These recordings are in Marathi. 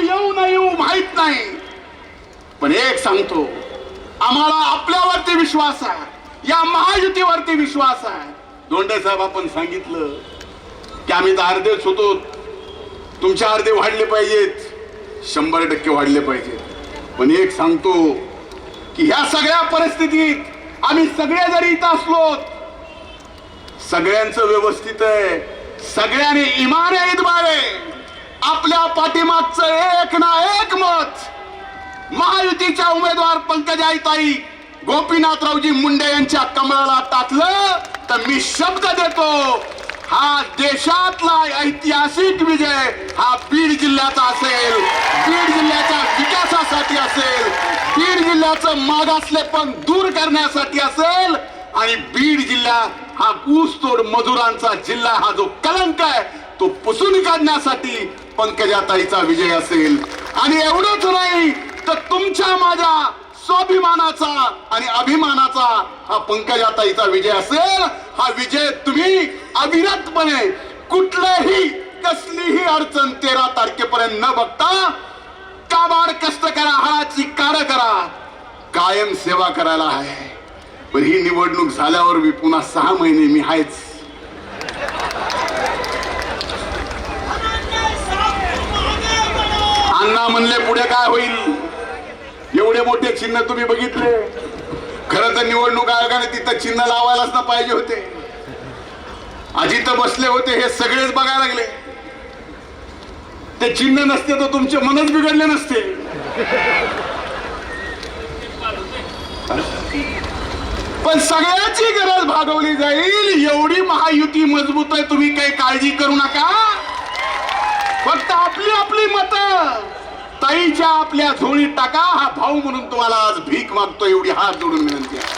येऊ न येऊ माहीत नाही. पण एक सांगतो आम्हाला आपल्यावरती विश्वास आहे या महायुतीवरती विश्वास आहे. दोंडे साहेब आपण सांगितलं की आम्ही तर अर्धेच होतो. तुमचे अर्धे वाढले पाहिजेत. शंभर टक्के वाढले पाहिजेत. पण एक सांगतो की ह्या सगळ्या परिस्थितीत आम्ही सगळे जरी इथं असलो सगळ्यांचं व्यवस्थित आहे. सगळ्यांनी इमान आहे इतबारे आपल्या पाठीमागचं एक ना एक मत. महायुतीच्या उमेदवार पंकजाईताई गोपीनाथरावजी मुंडे यांच्या कमळाला टाकलं तर मी शब्द देतो हा देशातला ऐतिहासिक विजय हा बीड जिल्ह्याचा असेल. बीड जिल्ह्याच्या विकासासाठी असेल. बीड जिल्ह्याचं मागासलेपण दूर करण्यासाठी असेल. आणि बीड जिल्हा हा ऊसतोड मजुरांचा जिल्हा हा जो कलंक आहे तो पुसून काढण्यासाठी पंकजाताईचा विजय असेल. आणि एवढंच नाही तर तुमच्या माझ्या स्वाभिमानाचा आणि अभिमानाचा हा पंकजाताईचा विजय असेल. हा विजय तुम्ही अविरतपणे कुठल्याही कसलीही अडचण तेरा तारखेपर्यंत न बघता काबाड कष्ट करा हाची कार करा कायम सेवा करायला आहे. पण ही निवडणूक झाल्यावर मी पुन्हा सहा महिने मी आहेच. अण्णा म्हणले पुढे काय होईल? एवढे मोठे चिन्ह तुम्ही बघितले. खर तर निवडणूक आयोगाने तिथं चिन्ह लावायलाच ना पाहिजे होते. अजित बसले होते हे सगळेच बघायला लागले. ते चिन्ह नसते तर तुमचे मनच बिघडले नसते. पण सगळ्याची गरज भागवली जाईल. एवढी महायुती मजबूत आहे तुम्ही काही काळजी करू नका. फक्त आपली आपली मत. ताईच्या आपल्या झोळीत टाका हा भाऊ म्हणून तुम्हाला आज भीक मागतो एवढी हात जोडून विनंती आहे.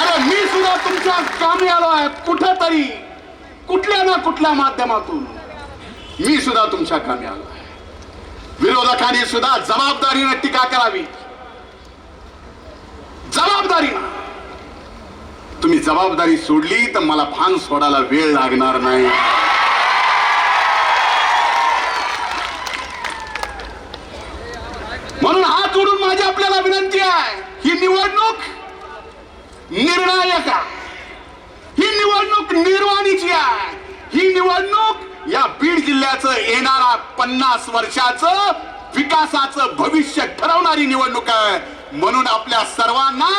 अरे मी सुद्धा तुमच्या कामी आलो आहे कुठेतरी कुठल्या ना कुठल्या माध्यमातून. मी सुद्धा तुमच्या कामी आलो आहे. विरोधकांनी सुद्धा जबाबदारीनं टीका करावी. जबाबदारीनं. तुम्ही जबाबदारी सोडली तर मला भान सोडायला वेळ लागणार नाही म्हणून हात जोडून माझी आपल्याला विनंती आहे ही निवडणूक निर्णायक ही निवडणूक निर्वाणीची आहे. ही निवडणूक या बीड जिल्ह्याचं येणारा पन्नास वर्षाचं विकासाचं भविष्य ठरवणारी निवडणूक आहे. म्हणून आपल्या सर्वांना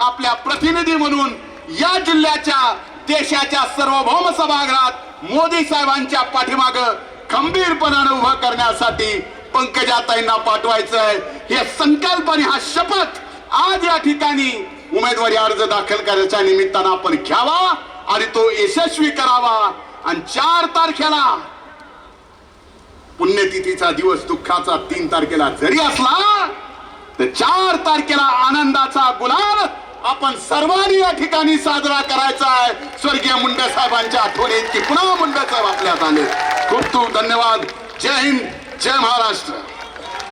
आपल्या प्रतिनिधी म्हणून या जिल्ह्याच्या देशाच्या सर्वभौम सभागृहात मोदी साहेबांच्या पाठीमाग खंबीरपणाने उभं करण्यासाठी पंकजाताईंना पाठवायचं आहे हे संकल्प आणि हा शपथ आज या ठिकाणी उमेदवारी अर्ज दाखल करायच्या निमित्तानं आपण घ्यावा आणि तो यशस्वी करावा. आणि चार तारखेला पुण्यतिथीचा दिवस दुःखाचा तीन तारखेला जरी असला तर चार तारखेला आनंदाचा गुलाल आपण सर्वांनी या ठिकाणी साजरा करायचा आहे स्वर्गीय मुंडे साहेबांच्या आठवणी की पुन्हा मुंडे साहेब आपल्यात आले. खूप खूप धन्यवाद. जय हिंद. जय महाराष्ट्र.